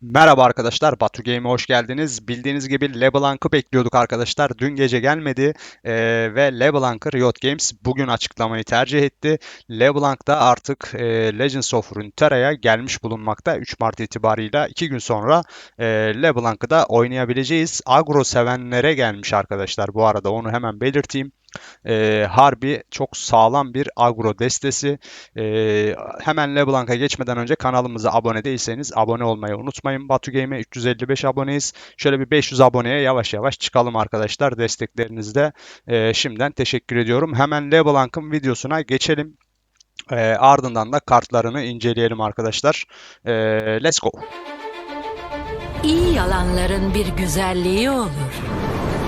Merhaba arkadaşlar, Batu Game'e hoş geldiniz. Bildiğiniz gibi LeBlanc'ı bekliyorduk arkadaşlar. Dün gece gelmedi eee, ve LeBlanc'ı Riot Games bugün açıklamayı tercih etti. LeBlanc da artık eee, Legends of Runeterra'ya gelmiş bulunmakta. 3 Mart itibarıyla 2 gün sonra eee LeBlanc'ı da oynayabileceğiz. Agro sevenlere gelmiş arkadaşlar. Bu arada onu hemen belirteyim. Eee, harbi çok sağlam bir agro destesi. Eee, hemen LeBlanc'a geçmeden önce kanalımıza abone değilseniz abone olmayı unutmayın. Batu Game'e 355 aboneyiz. Şöyle bir 500 aboneye yavaş yavaş çıkalım arkadaşlar. Desteklerinizde eee, şimdiden teşekkür ediyorum. Hemen LeBlanc'ın videosuna geçelim. Eee, ardından da kartlarını inceleyelim arkadaşlar. Eee, let's go. İyi yalanların bir güzelliği olur.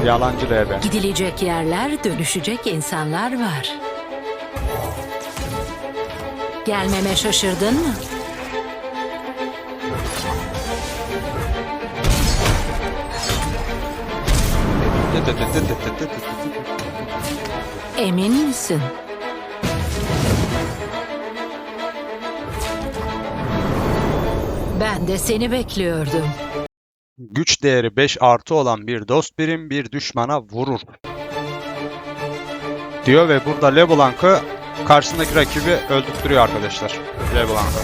Yalancı RB. Gidilecek yerler, dönüşecek insanlar var. Gelmeme şaşırdın mı? Emin misin? Ben de seni bekliyordum. Güç değeri 5 artı olan bir dost birim bir düşmana vurur. Diyor ve burada LeBlanc'ı karşısındaki rakibi öldürtüyor arkadaşlar. LeBlanc'ı.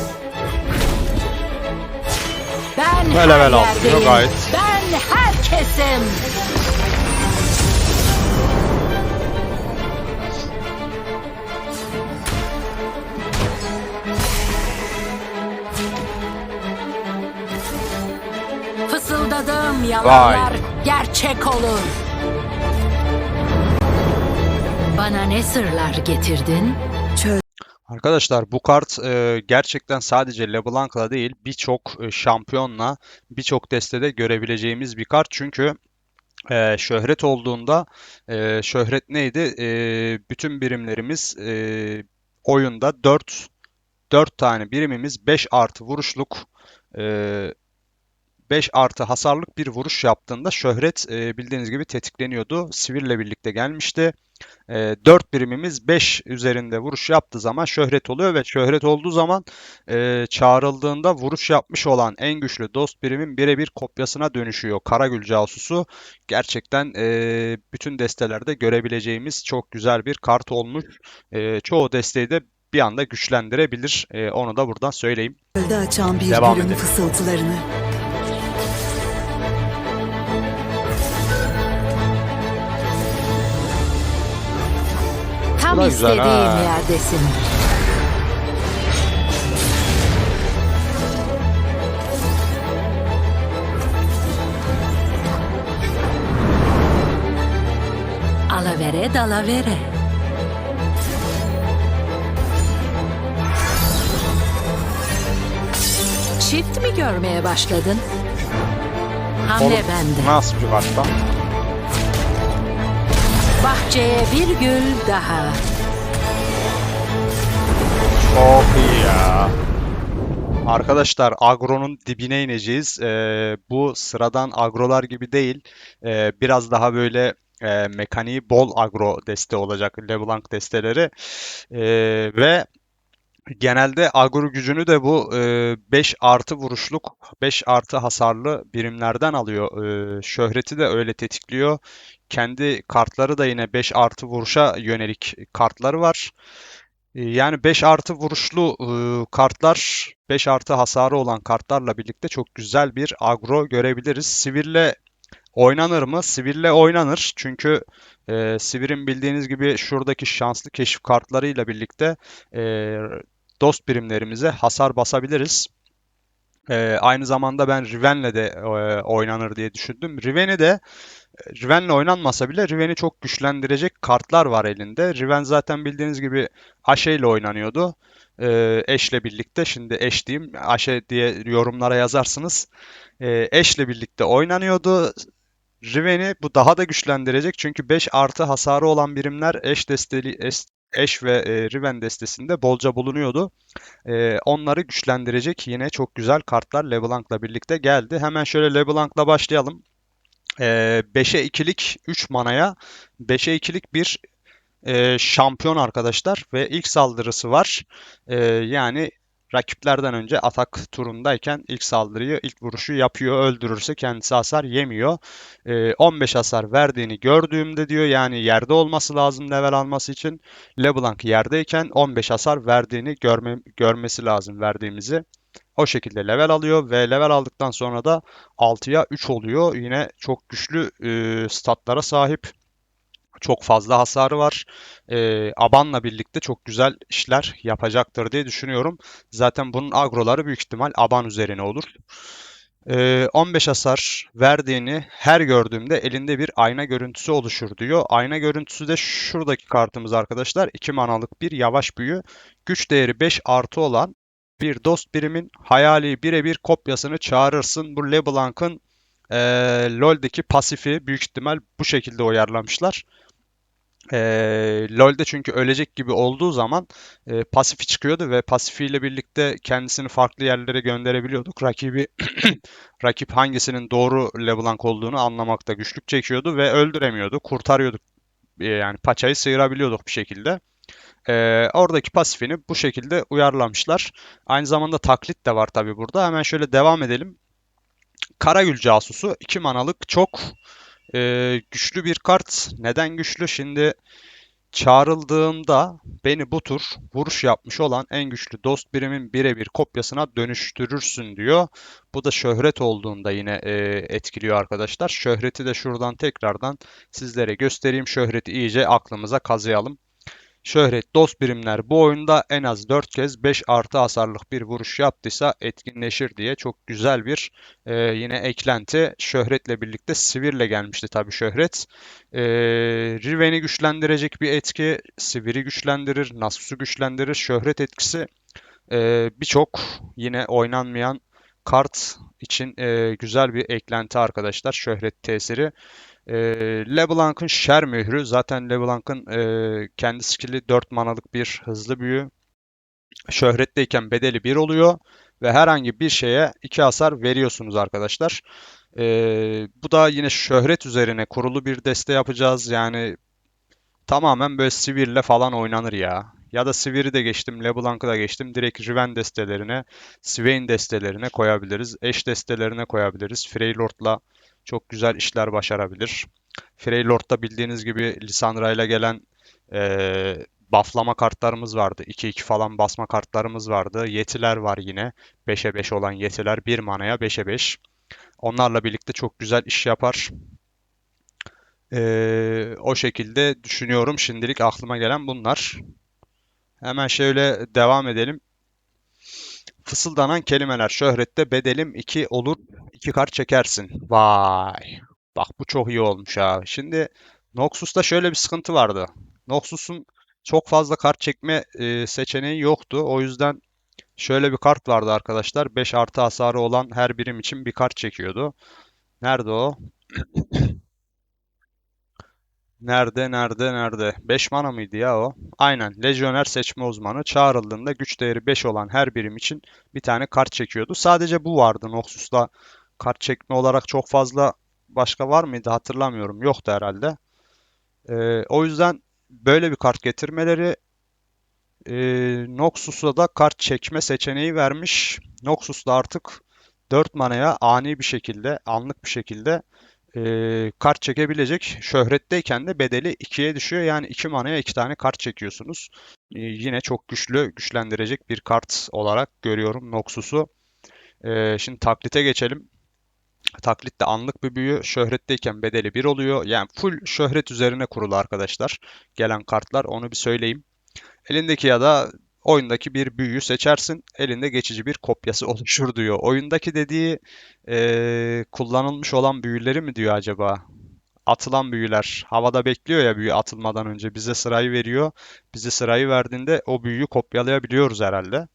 Ben Ve her yerdeyim. gayet. Ben herkesim. Yalanlar gerçek olur. Bana ne sırlar getirdin? Arkadaşlar bu kart e, gerçekten sadece LeBlanc'la değil birçok e, şampiyonla birçok destede görebileceğimiz bir kart. Çünkü e, şöhret olduğunda e, şöhret neydi? E, bütün birimlerimiz e, oyunda 4 4 tane birimimiz 5 artı vuruşluk e, 5 artı hasarlık bir vuruş yaptığında şöhret e, bildiğiniz gibi tetikleniyordu. Sivirle birlikte gelmişti. E, 4 birimimiz 5 üzerinde vuruş yaptığı zaman şöhret oluyor ve şöhret olduğu zaman e, çağrıldığında vuruş yapmış olan en güçlü dost birimin birebir kopyasına dönüşüyor. Karagül casusu gerçekten e, bütün destelerde görebileceğimiz çok güzel bir kart olmuş. E, çoğu desteği de bir anda güçlendirebilir. E, onu da buradan söyleyeyim. Devam edelim. fısıltılarını. Tam da güzel istediğim ha. yerdesin. Alavere dalavere. Çift mi görmeye başladın? Hamle Oğlum, bende. Nasıl bir kart lan? Bahçeye bir gül daha. Çok iyi ya. Arkadaşlar agronun dibine ineceğiz. Ee, bu sıradan agrolar gibi değil. Ee, biraz daha böyle e, mekaniği bol agro deste olacak LeBlanc desteleri. Ee, ve genelde agro gücünü de bu 5 artı vuruşluk 5 artı hasarlı birimlerden alıyor. Ee, şöhreti de öyle tetikliyor. Kendi kartları da yine 5 artı vuruşa yönelik kartları var. Ee, Yani 5 artı vuruşlu e, kartlar, 5 artı hasarı olan kartlarla birlikte çok güzel bir agro görebiliriz. Sivirle oynanır mı? Sivirle oynanır. Çünkü e, Sivir'in bildiğiniz gibi şuradaki şanslı keşif kartlarıyla birlikte e, dost birimlerimize hasar basabiliriz. E, aynı zamanda ben Riven'le de e, oynanır diye düşündüm. Riven'i de Riven'le oynanmasa bile Riven'i çok güçlendirecek kartlar var elinde. Riven zaten bildiğiniz gibi Ashe ile oynanıyordu. Ee, Ashe'le birlikte şimdi Ashe diyeyim. Ashe diye yorumlara yazarsınız. Ee, Ashe'le birlikte oynanıyordu. Riven'i bu daha da güçlendirecek. Çünkü 5 artı hasarı olan birimler Ashe desteli Es- Ashe ve e, Riven destesinde bolca bulunuyordu. Ee, onları güçlendirecek yine çok güzel kartlar LeBlanc'la birlikte geldi. Hemen şöyle LeBlanc'la başlayalım. Ee, 5'e 2'lik 3 manaya 5'e 2'lik bir e, şampiyon arkadaşlar ve ilk saldırısı var. E, yani rakiplerden önce atak turundayken ilk saldırıyı, ilk vuruşu yapıyor. Öldürürse kendisi hasar yemiyor. Ee, 15 hasar verdiğini gördüğümde diyor yani yerde olması lazım level alması için. LeBlanc yerdeyken 15 hasar verdiğini görme, görmesi lazım verdiğimizi. O şekilde level alıyor ve level aldıktan sonra da 6'ya 3 oluyor. Yine çok güçlü e, statlara sahip. Çok fazla hasarı var. E, Aban'la birlikte çok güzel işler yapacaktır diye düşünüyorum. Zaten bunun agroları büyük ihtimal Aban üzerine olur. E, 15 hasar verdiğini her gördüğümde elinde bir ayna görüntüsü oluşur diyor. Ayna görüntüsü de şuradaki kartımız arkadaşlar. 2 manalık bir yavaş büyü. Güç değeri 5 artı olan bir dost birimin hayali birebir kopyasını çağırırsın. Bu LeBlanc'ın e, LoL'deki pasifi büyük ihtimal bu şekilde uyarlamışlar. E, LoL'de çünkü ölecek gibi olduğu zaman e, pasifi çıkıyordu ve pasifiyle birlikte kendisini farklı yerlere gönderebiliyorduk. Rakibi rakip hangisinin doğru LeBlanc olduğunu anlamakta güçlük çekiyordu ve öldüremiyordu. Kurtarıyorduk. E, yani paçayı sıyırabiliyorduk bir şekilde. Ee, oradaki pasifini bu şekilde uyarlamışlar. Aynı zamanda taklit de var tabi burada. Hemen şöyle devam edelim. Karagül Casusu 2 manalık çok e, güçlü bir kart. Neden güçlü? Şimdi çağrıldığımda beni bu tur vuruş yapmış olan en güçlü dost birimin birebir kopyasına dönüştürürsün diyor. Bu da şöhret olduğunda yine e, etkiliyor arkadaşlar. Şöhreti de şuradan tekrardan sizlere göstereyim. Şöhreti iyice aklımıza kazıyalım. Şöhret dost birimler bu oyunda en az 4 kez 5 artı hasarlık bir vuruş yaptıysa etkinleşir diye çok güzel bir e, yine eklenti. Şöhretle birlikte Sivir'le gelmişti tabii şöhret. E, Riven'i güçlendirecek bir etki. Sivir'i güçlendirir, Nasus'u güçlendirir. Şöhret etkisi e, birçok yine oynanmayan kart için e, güzel bir eklenti arkadaşlar. Şöhret tesiri. E, LeBlanc'ın şer mührü. Zaten LeBlanc'ın e, kendi skill'i 4 manalık bir hızlı büyü. Şöhretteyken bedeli 1 oluyor. Ve herhangi bir şeye 2 hasar veriyorsunuz arkadaşlar. E, bu da yine şöhret üzerine kurulu bir deste yapacağız. Yani tamamen böyle Sivir'le falan oynanır ya. Ya da Sivir'i de geçtim, LeBlanc'ı da geçtim. Direkt Riven destelerine, Swain destelerine koyabiliriz. Eş destelerine koyabiliriz. Freylord'la çok güzel işler başarabilir. Freylord'da bildiğiniz gibi Lissandra ile gelen eee bufflama kartlarımız vardı. 2-2 falan basma kartlarımız vardı. Yetiler var yine. 5'e 5 olan yetiler 1 manaya 5'e 5. Onlarla birlikte çok güzel iş yapar. Eee, o şekilde düşünüyorum. Şimdilik aklıma gelen bunlar. Hemen şöyle devam edelim. Fısıldanan kelimeler. Şöhrette bedelim 2 olur. 2 kart çekersin. Vay. Bak bu çok iyi olmuş ha. Şimdi Noxus'ta şöyle bir sıkıntı vardı. Noxus'un çok fazla kart çekme e, seçeneği yoktu. O yüzden şöyle bir kart vardı arkadaşlar. 5 artı hasarı olan her birim için bir kart çekiyordu. Nerede o? Nerede, nerede, nerede? 5 mana mıydı ya o? Aynen. Lejyoner seçme uzmanı çağrıldığında güç değeri 5 olan her birim için bir tane kart çekiyordu. Sadece bu vardı Noxus'ta. Kart çekme olarak çok fazla başka var mıydı hatırlamıyorum. Yoktu herhalde. Ee, o yüzden böyle bir kart getirmeleri e, Noxus'a da kart çekme seçeneği vermiş. Noxus artık 4 manaya ani bir şekilde, anlık bir şekilde e, kart çekebilecek. Şöhretteyken de bedeli 2'ye düşüyor. Yani 2 manaya 2 tane kart çekiyorsunuz. E, yine çok güçlü, güçlendirecek bir kart olarak görüyorum Noxus'u. E, şimdi taklite geçelim. Taklit de anlık bir büyü. Şöhretteyken bedeli 1 oluyor. Yani full şöhret üzerine kurulu arkadaşlar. Gelen kartlar onu bir söyleyeyim. Elindeki ya da oyundaki bir büyüyü seçersin. Elinde geçici bir kopyası oluşur diyor. Oyundaki dediği eee, kullanılmış olan büyüleri mi diyor acaba? Atılan büyüler. Havada bekliyor ya büyü atılmadan önce. Bize sırayı veriyor. Bize sırayı verdiğinde o büyüyü kopyalayabiliyoruz herhalde.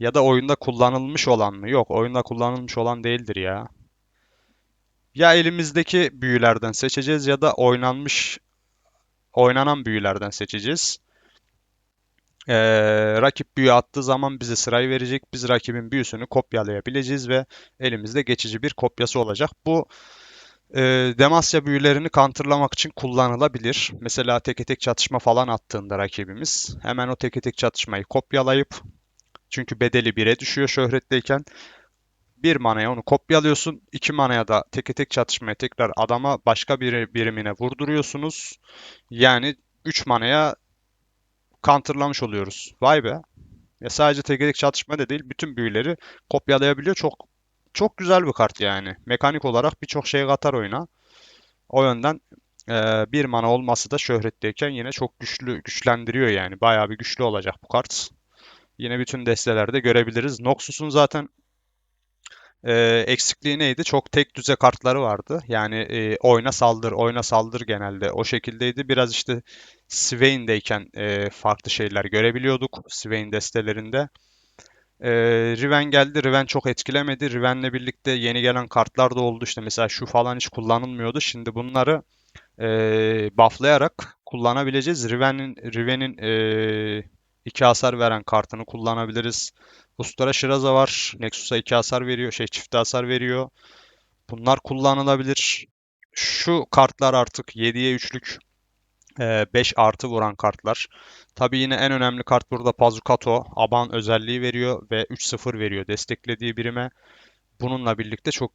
Ya da oyunda kullanılmış olan mı? Yok, oyunda kullanılmış olan değildir ya. Ya elimizdeki büyülerden seçeceğiz ya da oynanmış, oynanan büyülerden seçeceğiz. Ee, rakip büyü attığı zaman bize sırayı verecek. Biz rakibin büyüsünü kopyalayabileceğiz ve elimizde geçici bir kopyası olacak. Bu e, Demasya büyülerini counterlamak için kullanılabilir. Mesela teke tek çatışma falan attığında rakibimiz hemen o teke tek çatışmayı kopyalayıp Çünkü bedeli 1'e düşüyor şöhretteyken. Bir manaya onu kopyalıyorsun. iki manaya da teke tek çatışmaya tekrar adama başka bir birimine vurduruyorsunuz. Yani 3 manaya counterlamış oluyoruz. Vay be. Ya sadece tek tek çatışma da değil, bütün büyüleri kopyalayabiliyor. Çok çok güzel bir kart yani. Mekanik olarak birçok şey katar oyuna. O yönden eee, bir mana olması da şöhretteyken yine çok güçlü güçlendiriyor yani. Bayağı bir güçlü olacak bu kart. Yine bütün destelerde görebiliriz. Noxus'un zaten eee, eksikliği neydi? Çok tek düze kartları vardı. Yani eee, oyna saldır, oyna saldır genelde o şekildeydi. Biraz işte Swain'deyken eee, farklı şeyler görebiliyorduk Swain destelerinde. Ee, Riven geldi. Riven çok etkilemedi. Riven'le birlikte yeni gelen kartlar da oldu. İşte mesela şu falan hiç kullanılmıyordu. Şimdi bunları e, bufflayarak kullanabileceğiz. Riven'in Riven'in e, 2 hasar veren kartını kullanabiliriz. Ustura Shiraza var. Nexus'a 2 hasar veriyor. Şey çift hasar veriyor. Bunlar kullanılabilir. Şu kartlar artık 7'ye 3'lük 5 artı vuran kartlar. Tabii yine en önemli kart burada Pazukato. Aban özelliği veriyor ve 3-0 veriyor desteklediği birime. Bununla birlikte çok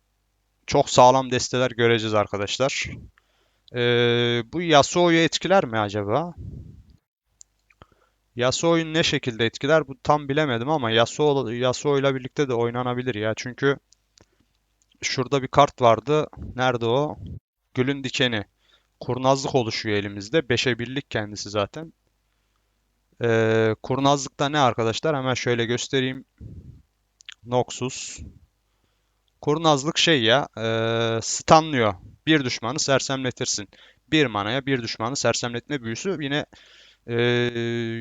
çok sağlam desteler göreceğiz arkadaşlar. Ee, bu Yasuo'yu etkiler mi acaba? Yasuo'yu ne şekilde etkiler? Bu tam bilemedim ama Yasuo Yasuo ile birlikte de oynanabilir ya. Çünkü şurada bir kart vardı. Nerede o? Gülün dikeni. Kurnazlık oluşuyor elimizde. 5'e birlik kendisi zaten. Ee, kurnazlıkta ne arkadaşlar? Hemen şöyle göstereyim. Noxus. Kurnazlık şey ya, e, stunlıyor. Bir düşmanı sersemletirsin. Bir manaya bir düşmanı sersemletme büyüsü yine e,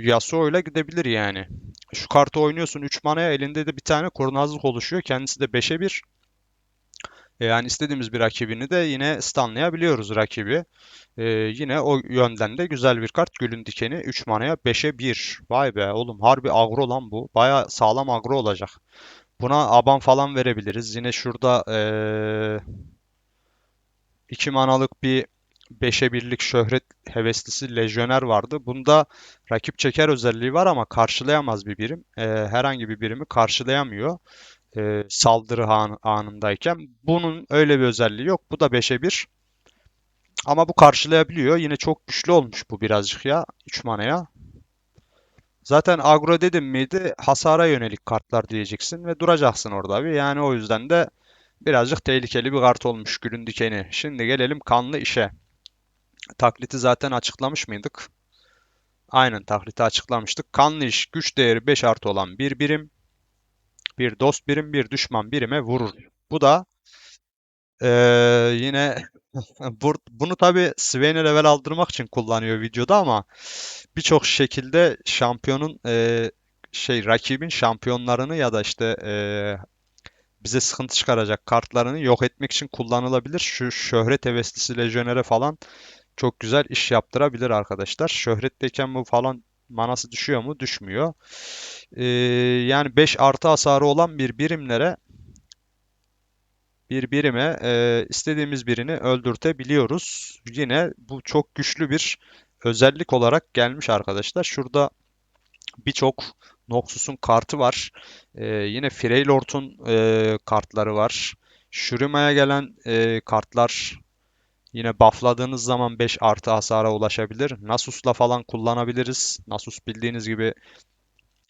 Yasuo ile gidebilir yani. Şu kartı oynuyorsun 3 manaya elinde de bir tane kurnazlık oluşuyor. Kendisi de 5'e 1. E, Yani istediğimiz bir rakibini de yine stunlayabiliyoruz rakibi. E, yine o yönden de güzel bir kart. Gülün dikeni 3 manaya 5'e 1. Vay be oğlum harbi agro lan bu. Baya sağlam agro olacak. Buna aban falan verebiliriz. Yine şurada eee 2 manalık bir 5'e birlik şöhret heveslisi lejyoner vardı. Bunda rakip çeker özelliği var ama karşılayamaz bir birim. Eee, herhangi bir birimi karşılayamıyor eee, saldırı an- anındayken. Bunun öyle bir özelliği yok. Bu da 5'e 1. Ama bu karşılayabiliyor. Yine çok güçlü olmuş bu birazcık ya. 3 manaya. Zaten agro dedim miydi hasara yönelik kartlar diyeceksin ve duracaksın orada bir. Yani o yüzden de birazcık tehlikeli bir kart olmuş Gülün Dikeni. Şimdi gelelim kanlı işe. Takliti zaten açıklamış mıydık? Aynen takliti açıklamıştık. Kanlı iş güç değeri 5 artı olan bir birim. Bir dost birim bir düşman birime vurur. Bu da eee, yine bunu tabii Swain'e level aldırmak için kullanıyor videoda ama birçok şekilde şampiyonun eee, şey rakibin şampiyonlarını ya da işte eee, bize sıkıntı çıkaracak kartlarını yok etmek için kullanılabilir. Şu şöhret heveslisi lejyonere falan çok güzel iş yaptırabilir arkadaşlar. Şöhretteyken bu falan manası düşüyor mu? Düşmüyor. Eee, yani 5 artı hasarı olan bir birimlere bir birime eee, istediğimiz birini öldürtebiliyoruz. Yine bu çok güçlü bir özellik olarak gelmiş arkadaşlar. Şurada birçok Noxus'un kartı var. Ee, yine Freylord'un e, kartları var. Shurima'ya gelen e, kartlar yine buffladığınız zaman 5 artı hasara ulaşabilir. Nasus'la falan kullanabiliriz. Nasus bildiğiniz gibi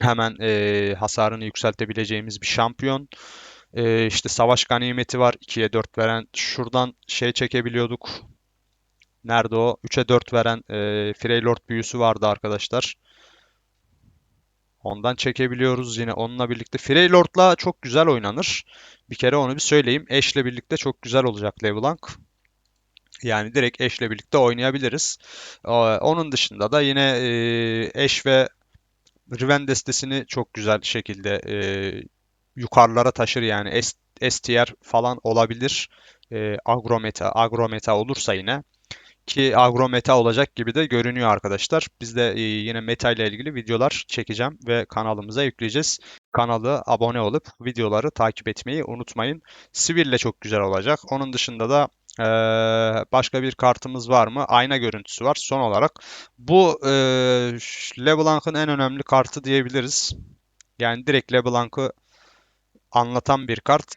hemen e, hasarını yükseltebileceğimiz bir şampiyon. E, işte savaş ganimeti var 2'ye 4 veren. Şuradan şey çekebiliyorduk. Nerede o? 3'e 4 veren e, Freylord büyüsü vardı arkadaşlar. Ondan çekebiliyoruz yine onunla birlikte. Freylord'la çok güzel oynanır. Bir kere onu bir söyleyeyim. Ashe'le birlikte çok güzel olacak LeBlanc. Yani direkt Ashe'le birlikte oynayabiliriz. Ee, Onun dışında da yine e, Ashe ve Riven destesini çok güzel şekilde e, yukarılara taşır yani S, falan olabilir. E, agrometa, agrometa olursa yine. Ki agro meta olacak gibi de görünüyor arkadaşlar. Biz de yine meta ile ilgili videolar çekeceğim ve kanalımıza yükleyeceğiz. Kanalı abone olup videoları takip etmeyi unutmayın. Sivil ile çok güzel olacak. Onun dışında da e, başka bir kartımız var mı? Ayna görüntüsü var. Son olarak bu e, LeBlanc'ın en önemli kartı diyebiliriz. Yani direkt LeBlanc'ı anlatan bir kart.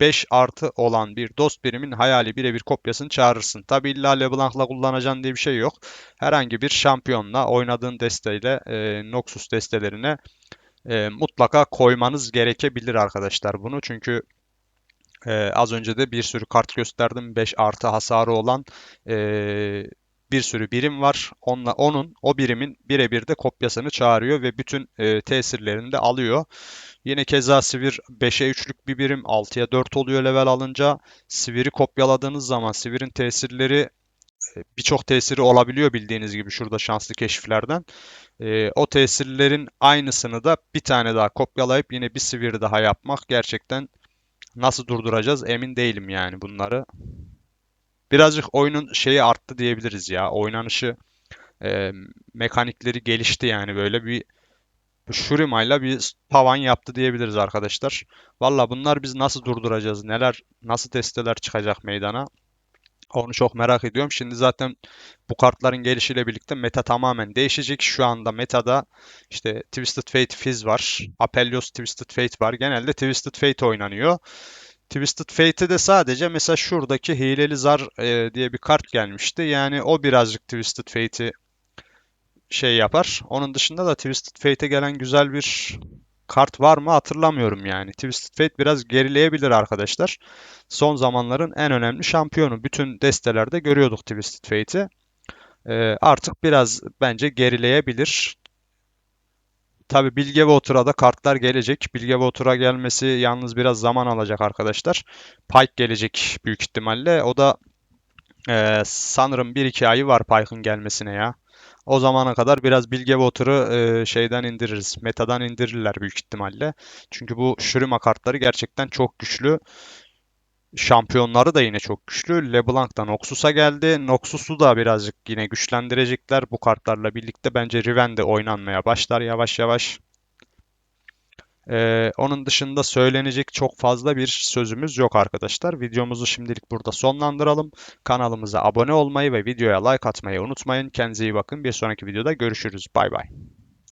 5 artı olan bir dost birimin hayali birebir kopyasını çağırırsın. Tabi illa LeBlanc'la kullanacaksın diye bir şey yok. Herhangi bir şampiyonla oynadığın desteğiyle e, Noxus destelerine e, mutlaka koymanız gerekebilir arkadaşlar bunu. Çünkü e, az önce de bir sürü kart gösterdim. 5 artı hasarı olan e, bir sürü birim var. Onunla, onun o birimin birebir de kopyasını çağırıyor ve bütün e, tesirlerini de alıyor. Yine keza Sivir 5'e 3'lük bir birim 6'ya 4 oluyor level alınca. Sivir'i kopyaladığınız zaman Sivir'in tesirleri e, birçok tesiri olabiliyor bildiğiniz gibi şurada şanslı keşiflerden. E, o tesirlerin aynısını da bir tane daha kopyalayıp yine bir Sivir daha yapmak gerçekten nasıl durduracağız emin değilim yani bunları. Birazcık oyunun şeyi arttı diyebiliriz ya. Oynanışı, e, mekanikleri gelişti yani böyle bir Shurimay'la bir tavan yaptı diyebiliriz arkadaşlar. Valla bunlar biz nasıl durduracağız? Neler, nasıl testeler çıkacak meydana? Onu çok merak ediyorum. Şimdi zaten bu kartların gelişiyle birlikte meta tamamen değişecek. Şu anda metada işte Twisted Fate Fizz var. Apelios Twisted Fate var. Genelde Twisted Fate oynanıyor. Twisted Fate'e de sadece mesela şuradaki Hileli Zar e, diye bir kart gelmişti. Yani o birazcık Twisted Fate'i şey yapar. Onun dışında da Twisted Fate'e gelen güzel bir kart var mı hatırlamıyorum yani. Twisted Fate biraz gerileyebilir arkadaşlar. Son zamanların en önemli şampiyonu. Bütün destelerde görüyorduk Twisted Fate'i. Ee, artık biraz bence gerileyebilir. Tabi Bilge Otur'a da kartlar gelecek. Bilge Otur'a gelmesi yalnız biraz zaman alacak arkadaşlar. Pike gelecek büyük ihtimalle. O da e, sanırım 1-2 ayı var Pike'ın gelmesine ya. O zamana kadar biraz Bilge Water'ı e, şeyden indiririz. Metadan indirirler büyük ihtimalle. Çünkü bu Shurima kartları gerçekten çok güçlü. Şampiyonları da yine çok güçlü. LeBlanc da Noxus'a geldi. Noxus'u da birazcık yine güçlendirecekler bu kartlarla birlikte. Bence Riven de oynanmaya başlar yavaş yavaş. Ee, onun dışında söylenecek çok fazla bir sözümüz yok arkadaşlar. Videomuzu şimdilik burada sonlandıralım. Kanalımıza abone olmayı ve videoya like atmayı unutmayın. Kendinize iyi bakın. Bir sonraki videoda görüşürüz. Bay bay.